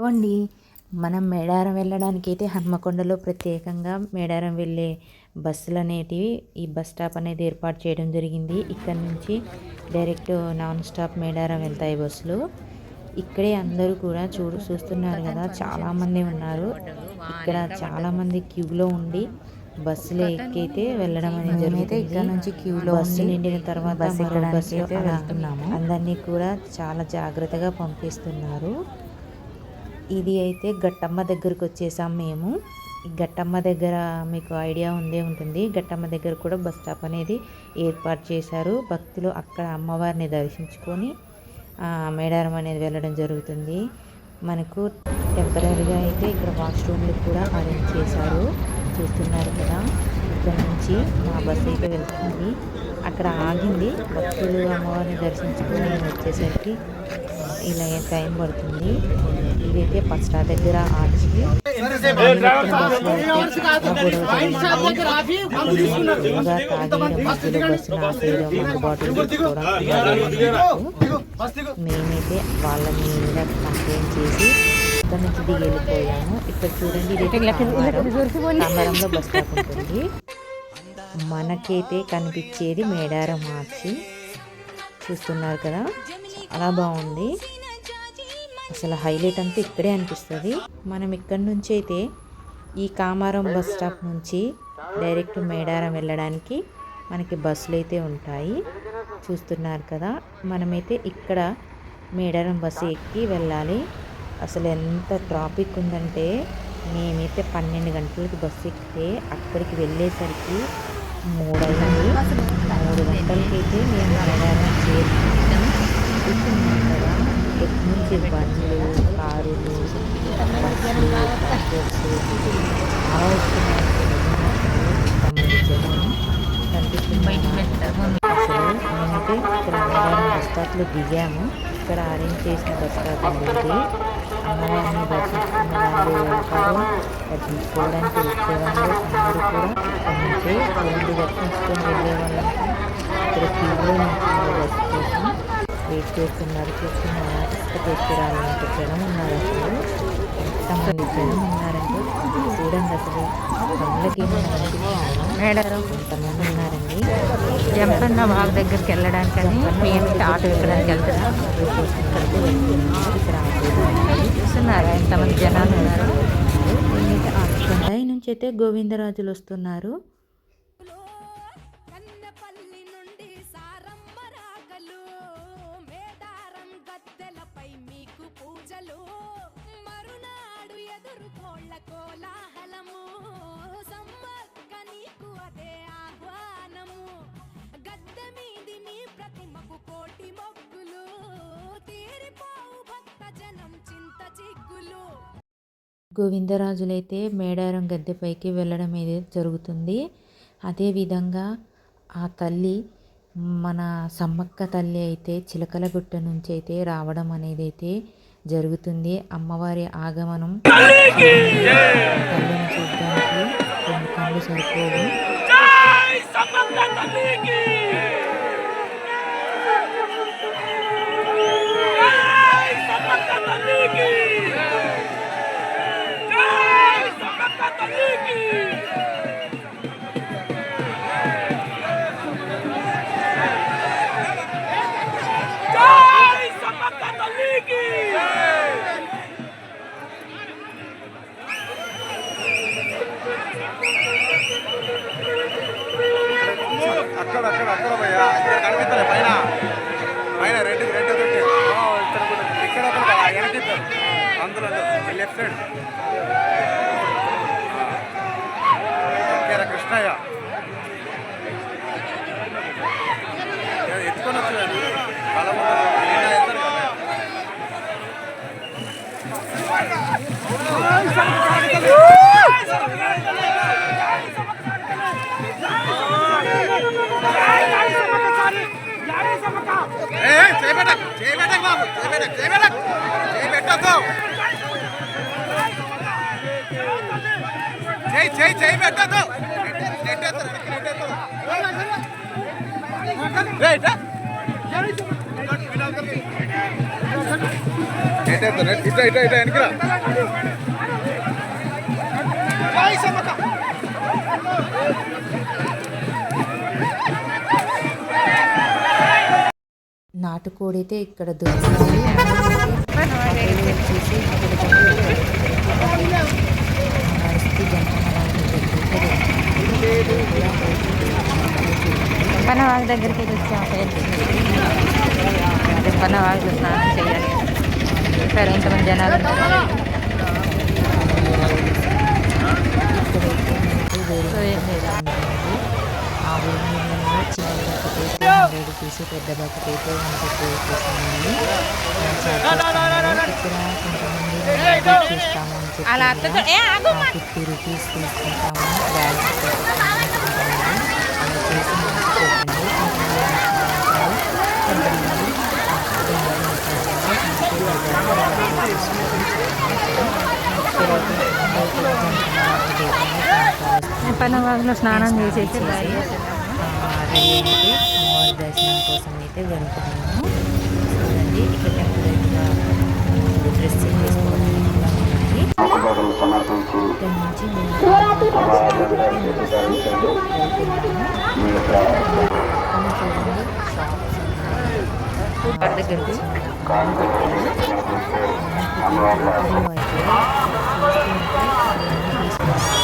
ఇవ్వండి మనం మేడారం వెళ్ళడానికి అయితే హన్మకొండలో ప్రత్యేకంగా మేడారం వెళ్ళే బస్సులు అనేటివి ఈ బస్ స్టాప్ అనేది ఏర్పాటు చేయడం జరిగింది. ఇక్కడ నుంచి డైరెక్ట్ నాన్ స్టాప్ మేడారం వెళ్తాయి బస్సులు. ఇక్కడే అందరూ కూడా చూడు చూస్తున్నారు కదా చాలామంది ఉన్నారు. ఇక్కడ చాలామంది క్యూలో ఉండి బస్సులో ఎక్కైతే వెళ్ళడం అనేది జరుగుతుంది. ఇక్కడ నుంచి క్యూలో బస్సు నిండిన తర్వాత బస్సు బస్సు అయితే వెళ్తున్నాము. అందరినీ కూడా చాలా జాగ్రత్తగా పంపిస్తున్నారు. ఇది అయితే గట్టమ్మ దగ్గరకు వచ్చేసాం మేము. గట్టమ్మ దగ్గర మీకు ఐడియా ఉందే ఉంటుంది. గట్టమ్మ దగ్గర కూడా బస్ స్టాప్ అనేది ఏర్పాటు చేశారు. భక్తులు అక్కడ అమ్మవారిని దర్శించుకొని మేడారం అనేది వెళ్ళడం జరుగుతుంది. మనకు టెంపరీగా అయితే ఇక్కడ వాష్రూమ్లు కూడా అరేంజ్ చేశారు. చూస్తున్నారు కదా ఇక్కడ నుంచి మా బస్సు అయితే వెళ్తుంది. అక్కడ ఆగింది. భక్తులు అమ్మవారిని దర్శించుకొని వచ్చేసరికి ఇలా టైం పడుతుంది? ఇదైతే బస్ స్టాప్ దగ్గర ఆచి మేమైతే వాళ్ళ మీద కంప్లైంట్ చేసి ఇక్కడ నుంచి దిగి వెళ్ళిపోయాము. ఇక్కడ చూడండి బస్ స్టాప్ ఉంటుంది. మనకైతే కనిపించేది మేడారం మార్చి చూస్తున్నారు కదా? చాలా బాగుంది. అసలు హైలైట్ అంతా ఇక్కడే అనిపిస్తుంది. మనం ఇక్కడ నుంచి అయితే ఈ కామారం బస్ స్టాప్ నుంచి డైరెక్ట్ మేడారం వెళ్ళడానికి మనకి బస్సులు అయితే ఉంటాయి. చూస్తున్నారు కదా మనమైతే ఇక్కడ మేడారం బస్సు ఎక్కి వెళ్ళాలి. అసలు ఎంత ట్రాఫిక్ ఉందంటే మేమైతే పన్నెండు గంటలకి బస్సు ఎక్కితే అక్కడికి వెళ్ళేసరికి మూడైంది. మూడు గంటలకైతే మేము మేడారం చేరుకున్నాం. చూస్తున్నాం కదా ఎటు నుంచి బండ్లు కారులు బస్సులు మేమైతే ఇక్కడ మేడారం బస్ స్టాప్లో దిగాము ఇక్కడ అరేంజ్ చేసిన బస్ స్టాప్ అనేది అమ్మవారిని దర్శించుకున్న వాళ్ళు ఉంటారు దర్శించుకోవడానికి వచ్చేవాళ్ళు అందరూ కూడా ఇక్కడ వెళ్ళి దర్శించుకొని వెళ్ళే వాళ్ళంతా ఇక్కడ క్యూలో నిల్చున్నారు బస్ కోసం వెయిట్ చేస్తున్నారు చూస్తున్నారా. ఇసుక తీసుకురావాలంటే జనం ఉన్నారు అసలు. ఎంతమంది జనం ఉన్నారంటే చూడండి అసలు. కళ్ళకి మేడారం ఎంతమంది ఉన్నారండి? జంపన్న బాగ్ దగ్గరికి వెళ్ళడానికని మేము ఆటో ఎక్కడానికి వెళ్తున్నాం చూస్తున్నారా ఎంతమంది జనాలు ఉన్నారు. కొండాయి నుంచి అయితే గోవిందరాజులు వస్తున్నారు. గోవిందరాజులైతే మేడారం గద్దెపైకి వెళ్ళడం అనేది జరుగుతుంది. అదేవిధంగా ఆ తల్లి మన సమ్మక్క తల్లి అయితే చిలకలగుట్ట నుంచి అయితే రావడం అనేది అయితే జరుగుతుంది. అమ్మవారి ఆగమనం తల్లిని చూడడానికి రెండు కళ్ళు సరిపోవు చేయబెట్టకు చేయబెట్టకు బాబు చేయబెట్టకు చేయబెట్టకు చేయబెట్టద్దు చేయి చేయి చేయి వెళ్తారు? ఇట్లా ఇట్లా ఇట్లా వెనక్కి రా. నాటుకోడి అయితే ఇక్కడ దొరుకుతుంది. వచ్చేసి పనవాగు దగ్గరికి వచ్చాము అదే పనవాగులో స్నానం చేయాలి. సరే ఇంతమంది జనాలు. సో ఏం లేదా ఆ ఊరిని చిన్న బకెట్ అయితే హండ్రెడ్ తీసి పెద్ద బకెట్ అయితే హండ్రెడ్ వేసేసామండి ఇక్కడ కొంతమంది చూస్తాము అని చెప్పి ఫిఫ్టీ రూపీస్ తీసుకుంటాము బ్యాగ్ అలా చేసి స్నానం చేసేసి రెడీ కోసం అయితే వెళ్తున్నాము చూడండి ఇక్కడ టెంపుల్ దగ్గర డ్రెస్సింగ్ వేసుకోవడానికి కూడా ఉన్నాయి ఇక్కడ నుంచి మేము వెళ్తున్నాము పక్కన చూడండి షాప్స్ ఉన్నాయి దగ్గరికి ఇక్కడ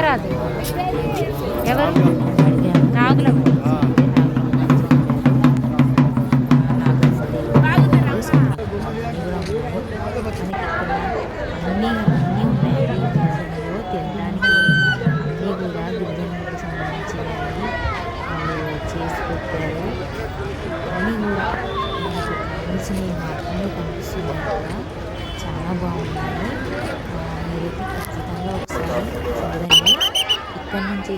గోవిందరాజు ఎవరు? నాగులమ్మ అన్నీ ఇక్కడ నుంచి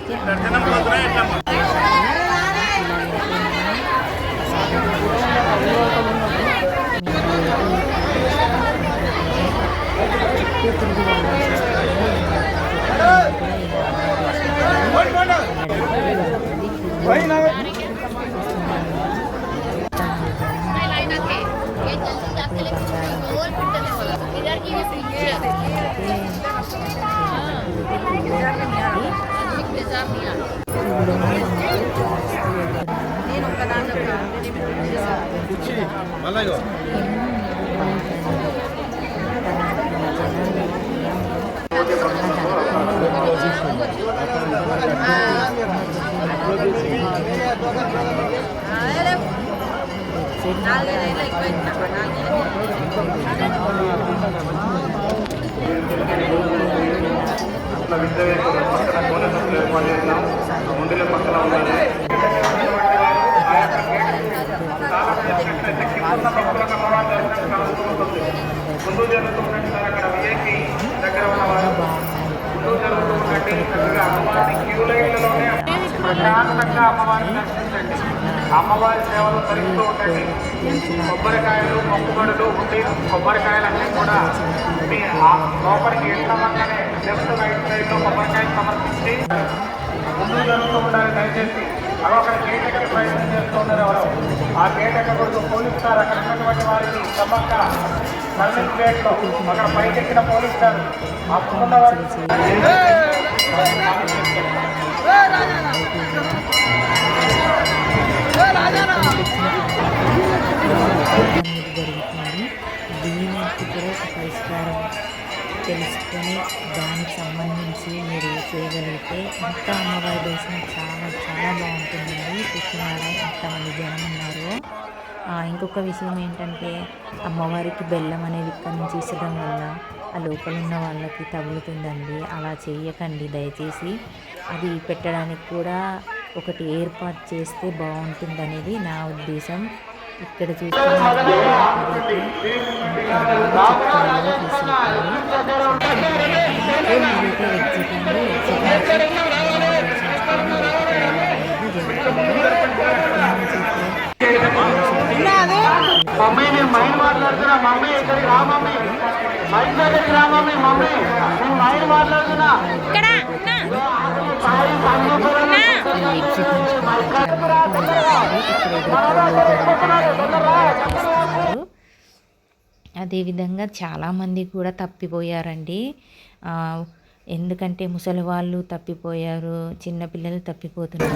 అయితే అమ్మవారి ఇలా వెళ్తే మనం ప్రసాదం చుట్టూ తిరిగి వెళ్ళాల్సి మళ్ళీ ఇగో. పక్కన ముందు జరుగుతున్నట్టు సార్ అక్కడ విఐపి దగ్గర ఉన్న వారు ముందు జరుగుతున్నట్టు చక్కగా అమ్మవారిని క్యూ లైన్లలోనే ప్రశాంతంగా అమ్మవారిని దర్శించండి అమ్మవారి సేవలు తరిస్తూ ఉండండి కొబ్బరికాయలు మొక్కుబడులు ఉండి కొబ్బరికాయలన్నీ కూడా మీ ఆ లోపలికి ఎంతమందినే లెఫ్ట్ రైట్ సైడ్లో కొబ్బరికాయలు సమర్పించి ముందు జరుగుతూ ఉండాలి దయచేసి అవి అక్కడ గేట్ ఎక్కి ప్రయత్నం చేస్తున్నారు ఎవరు. ఆ గేట్ కొడుకు పోలీస్ సార్ అక్కడ ఉన్నటువంటి వారికి తప్పక సర్వీస్ గేట్లో అక్కడ పైకెక్కిన పోలీస్ సార్ అప్పుకున్న వారికి అనేది జరుగుతుంది దీనికి కూడా ఒక పరిష్కారం తెలుసుకొని దానికి సంబంధించి మీరు చేయగలిగితే ఇంకా అమ్మవారి దర్శనం చాలా చాలా బాగుంటుందండి. చూస్తున్నారా ఎంతమంది జనం ఉన్నారు. ఇంకొక విషయం ఏంటంటే అమ్మవారికి బెల్లం అనేది ఇక్కడ నుంచి ఇచ్చడం వల్ల ఆ లోపల ఉన్న వాళ్ళకి తగులుతుందండి. అలా చేయకండి దయచేసి. అది పెట్టడానికి కూడా ఒకటి ఏర్పాటు చేస్తే బాగుంటుంది అనేది నా ఉద్దేశం. ఇక్కడ మమ్మీ నేను మైండ్ మాట్లాడుతున్నా మమ్మీ ఇక్కడికి రా మమ్మీ. మైండ్ దగ్గరికి రా మమ్మీ మమ్మీ. నేను మాట్లాడుతున్నా. ఎగ్జిట్ నుంచి ఇక్కడ అదేవిధంగా చాలామంది కూడా తప్పిపోయారండి. ఎందుకంటే ముసలి వాళ్ళు తప్పిపోయారు చిన్నపిల్లలు తప్పిపోతున్నారు.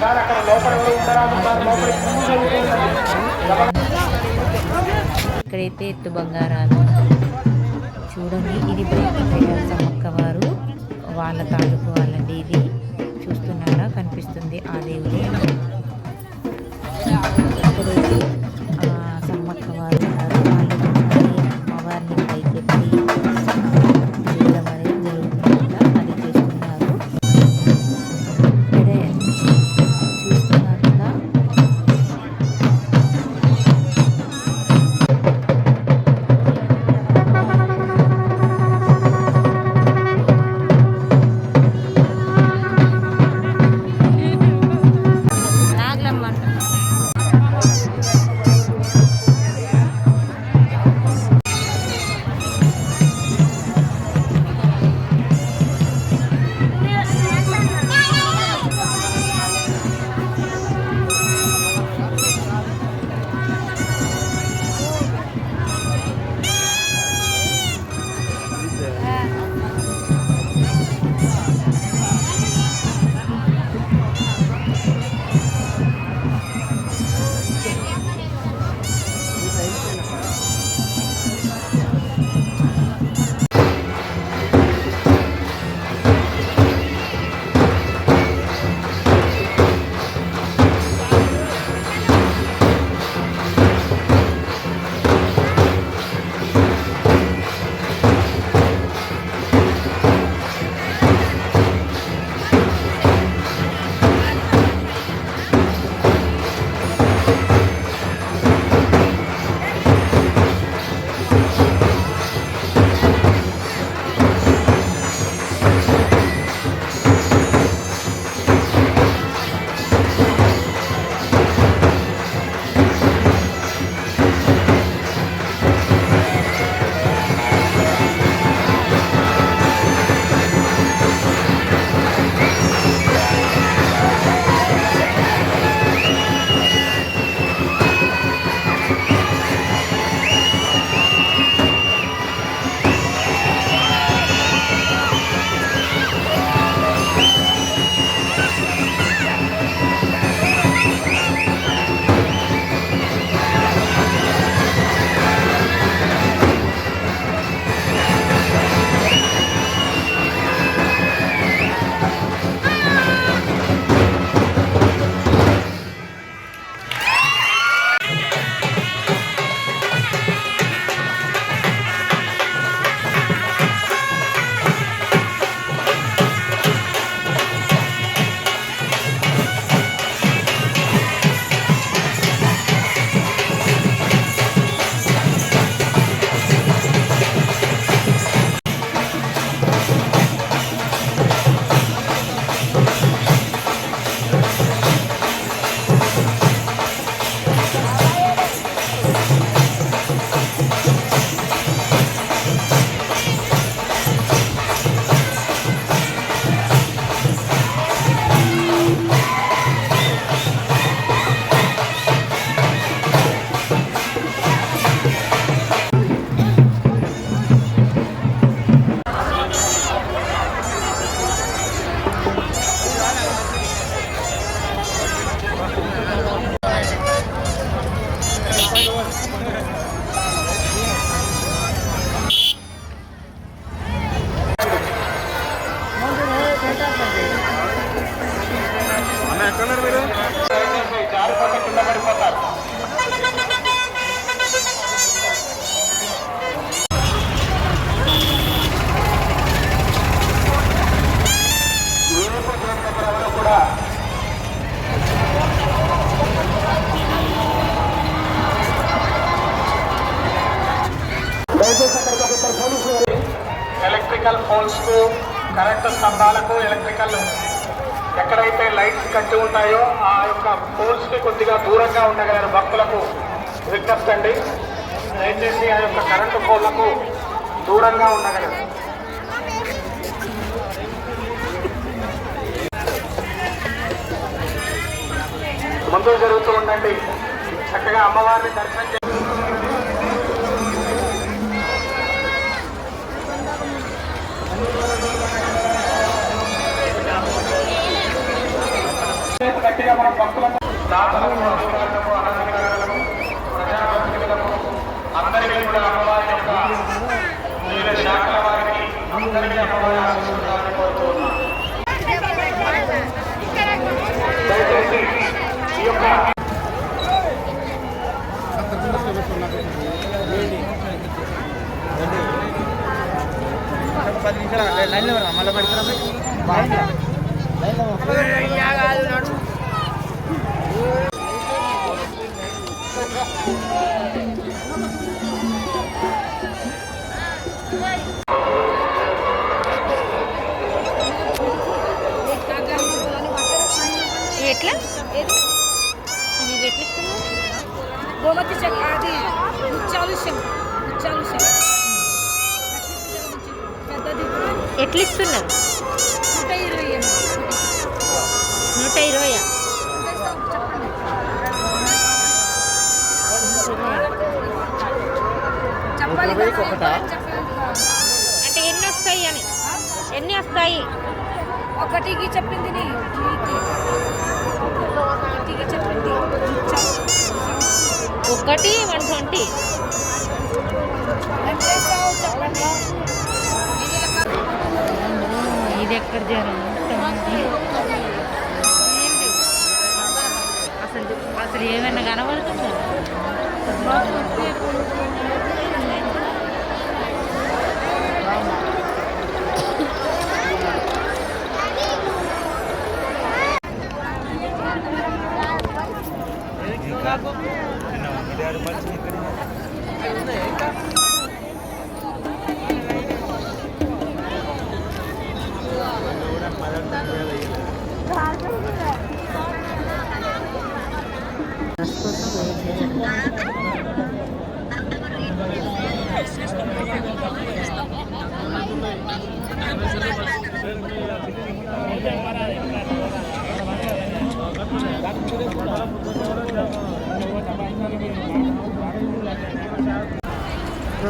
సార్ అక్కడ లోపల ఎవరు ఉండరాదు సార్ లోపలికి ఇక్కడైతే ఎత్తు బంగారాలు. చూడండి ఇది బ్రేక్ సమ్మక్క వారు వాళ్ళ తాలూకు వాళ్ళండి ఇది. చూస్తున్నారా? కనిపిస్తుంది ఆ దేవుడే. ఉన్నాయో ఆ యొక్క పోల్స్కి కొద్దిగా దూరంగా ఉండగలరు భక్తులకు విజ్ఞప్తి అండి. దయచేసి ఆ యొక్క కరెంటు పోల్లకు దూరంగా ఉండగలరు. ముందు జరుగుతూ ఉండండి. చక్కగా అమ్మవారిని దర్శనం చేసి గట్టిగా మనం భక్తులకు దాతలకు అధికారులకు అనధికారులకు ప్రజాప్రతినిధులకు అందరికీ కూడా అమ్మవారి యొక్క వివిధ శాఖల వారికి అందరికీ అమ్మవారి ఆశీర్వాదాన్ని కోరుతూ ఉన్నాం దయచేసి ఈ యొక్క పది నిమిషాలు లైన్లో మళ్ళీ పెడతారా? ఎట్లా ఇది ఎట్లా? గోమతి చెక్క అది ముత్యాలుష్యం ముత్యాలుష్యం పెద్దది ఎట్లా ఇస్తున్నారు నూట ఇరవై నూట ఇరవై అంటే ఎన్ని వస్తాయి అని. ఎన్ని వస్తాయి ఒకటికి చెప్పింది. ఒకటికి చెప్పింది ఒకటి వన్ ట్వంటీ. ఇది ఎక్కడ జరుగుతుంది?